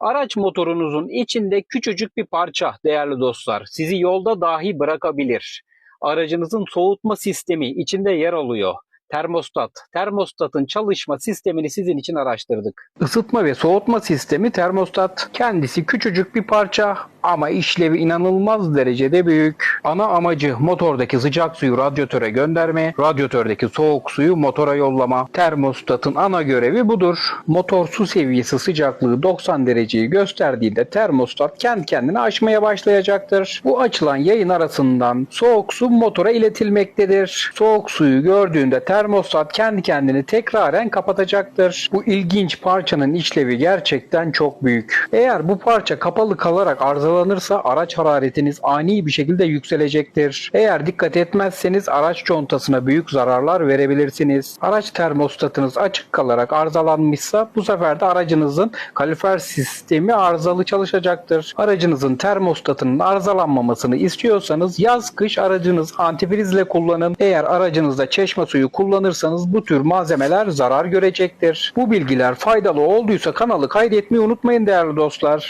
Araç motorunuzun içinde küçücük bir parça değerli dostlar sizi yolda dahi bırakabilir. Aracınızın soğutma sistemi içinde yer alıyor. Termostat. Termostatın çalışma sistemini sizin için araştırdık. Isıtma ve soğutma sistemi termostat. Kendisi küçücük bir parça ama işlevi inanılmaz derecede büyük. Ana amacı motordaki sıcak suyu radyatöre gönderme, radyatördeki soğuk suyu motora yollama. Termostatın ana görevi budur. Motor su seviyesi sıcaklığı 90 dereceyi gösterdiğinde termostat kendi kendine aşmaya başlayacaktır. Bu açılan yayın arasından soğuk su motora iletilmektedir. Soğuk suyu gördüğünde termostat kendi kendini tekraren kapatacaktır. Bu ilginç parçanın işlevi gerçekten çok büyük. Eğer bu parça kapalı kalarak arızalanırsa araç hararetiniz ani bir şekilde yükselecektir. Eğer dikkat etmezseniz araç contasına büyük zararlar verebilirsiniz. Araç termostatınız açık kalarak arızalanmışsa bu sefer de aracınızın kalifer sistemi arızalı çalışacaktır. Aracınızın termostatının arızalanmamasını istiyorsanız yaz kış aracınız antifrizle kullanın. Eğer aracınızda çeşme suyu kullanırsanız bu tür malzemeler zarar görecektir. Bu bilgiler faydalı olduysa kanalı kaydetmeyi unutmayın değerli dostlar.